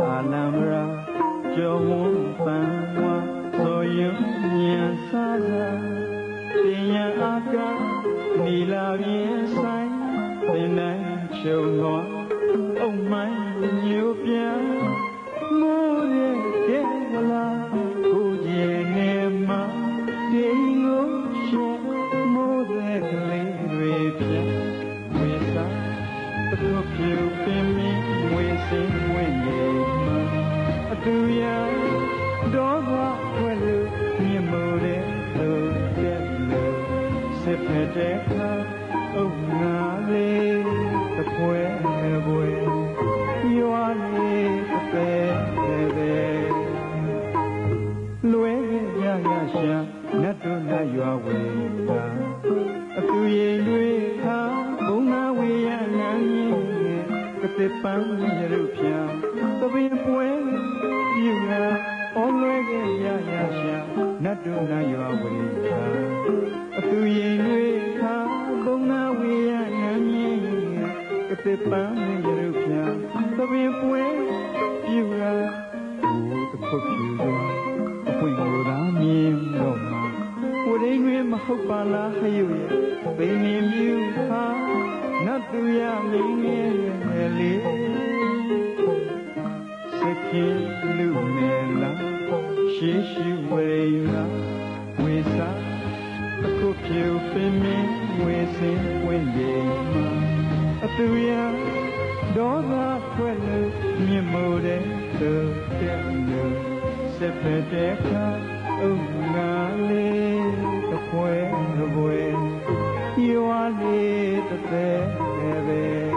အာလံမရာကျော်ဝန်းပန်းဝါသောယံဉာဏ်စာသာပညာအာကနီလာပြင်းဆိုင်သင်နိုင်ချုံတော်အုံမိုင်းညို့ပြန် စစ်ဖက်တဲ့ခါအုပ်ငါလေးတစ်ပွဲပွဲရွာလေးတစ်ပဲပဲလွဲရရရှာနတ်တို့နတ်ရွာဝေတာအသူရင်တွေဟာဘုံနာဝေရနန်းကြီးကတိပန်းရရုပ်ဖြာသပင်ပွဲပြူလာ အော်လွဲရရရရှာနတ်တို့နတ်ရွာဝေတာအသူရင်တွေဟာဘုံနာဝေရနန်းကြီးကတိပန်းရရုပ်ဖြာသပင်ပွဲပြူလာဘိုးတစ်ခုဖြူသွားအပွင့်ကိုသာမြင်တော့မှာဝရင်းတွေမဟုတ်ပါလားဟယုရဲ့ဘိနေမြူဟာနတ်သူရမ ရှေးရှိဝရိယဝေစာအခုဖြူပင်မင်းဝေစင်ဝင်နေမှာအတူရဒေါသဖွဲ့လို့မြင်မို့တဲ့သူတဲ့လို့စက်ဖက်တဲ့ခါအုပ်ငါလေးတစ်ပွဲတစ်ပွဲရွာလေးတစ်သက်ပဲ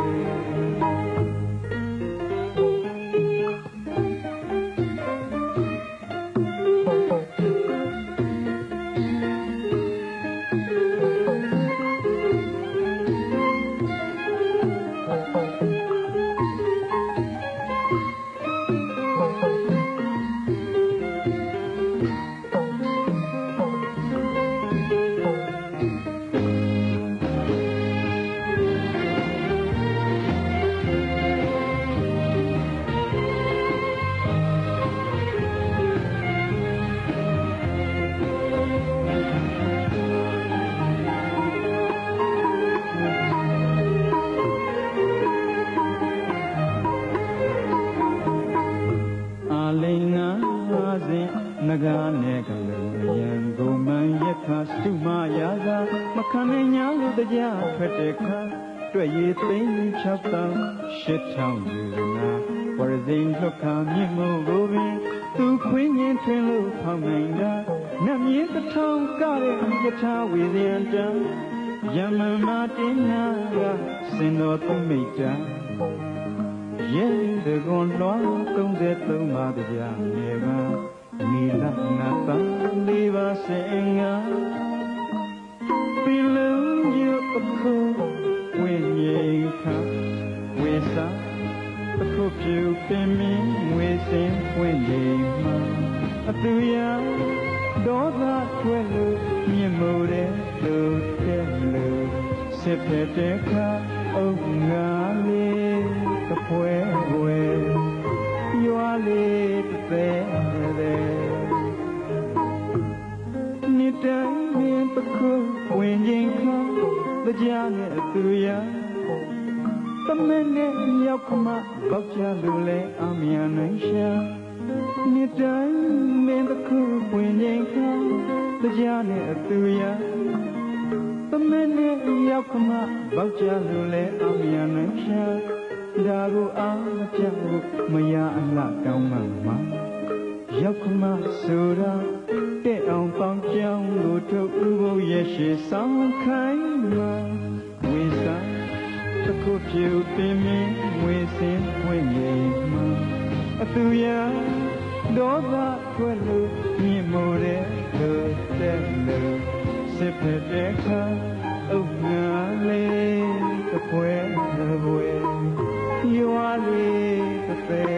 စဉ်ငကားနဲ့ကလေးအယံကုန်မှန်ရက်ခါစုမရာသာမခံနိုင်ညာလို့တရားထွက်တဲ့ခါတွေ့ရသိန်း6တောင်ရှစ်ထောင်ယူနာဝရစိန်လွတ်ခါမြင့်မို့ကိုပင်သူခွင်းရင်ထွင်လို့ဖောင်းနိုင်တာနတ်မြင်းတစ်ထောင်ကတဲ့ယထာဝေဇယံတံယမမတင်နာကစင်တော်သူမိတ်တာရဲ့တကွန်လွား33ပါးကြနေပါ နီလနာတန်လေးပါစင်ငါပင်လုံးရအခုဝိညာဉ်ခဝေစာအခုဖြူပင်မင်းငွေစင်ဝိညာဉ်မှာအတူရဒေါသထွဲလို့မြင်မို့တဲ့လူတဲ့လူစစ်ဖက်တဲ့ခါအုပ်ငါလေးတပွဲ တရားနဲ့အတူရသမင်းနဲ့ရောက်ခမပေါက်ချလို့လဲအမြန်နိုင်ရှာနိတိုင်းမြင်တခုဝင်ခြင်းခါတရားနဲ့အတူရသမင်းနဲ့ရောက်ခမပေါက်ကြလို့လဲအမြင်နဲ့ရှာဒါကိုအားမပြတ်ဘူးမရအလှတောင်းမှမှာ ရောက်မှဆိုတာတဲ့အောင်ပေါင်းကြောင်းကိုထုတ်ဥပုပ်ရဲ့ရှေဆောင်ခိုင်းမှာဝေစာတခုပြူပင်မင်းဝေစင်ဝင်ငယ်မှာအသူရဒေါသထွက်လို့မြင်မို့တဲ့လူတဲ့လူစစ်ဖက်တဲ့ခါအုပ်ငါလေးတပွဲတပွဲရွာလေးတစ်ဖက်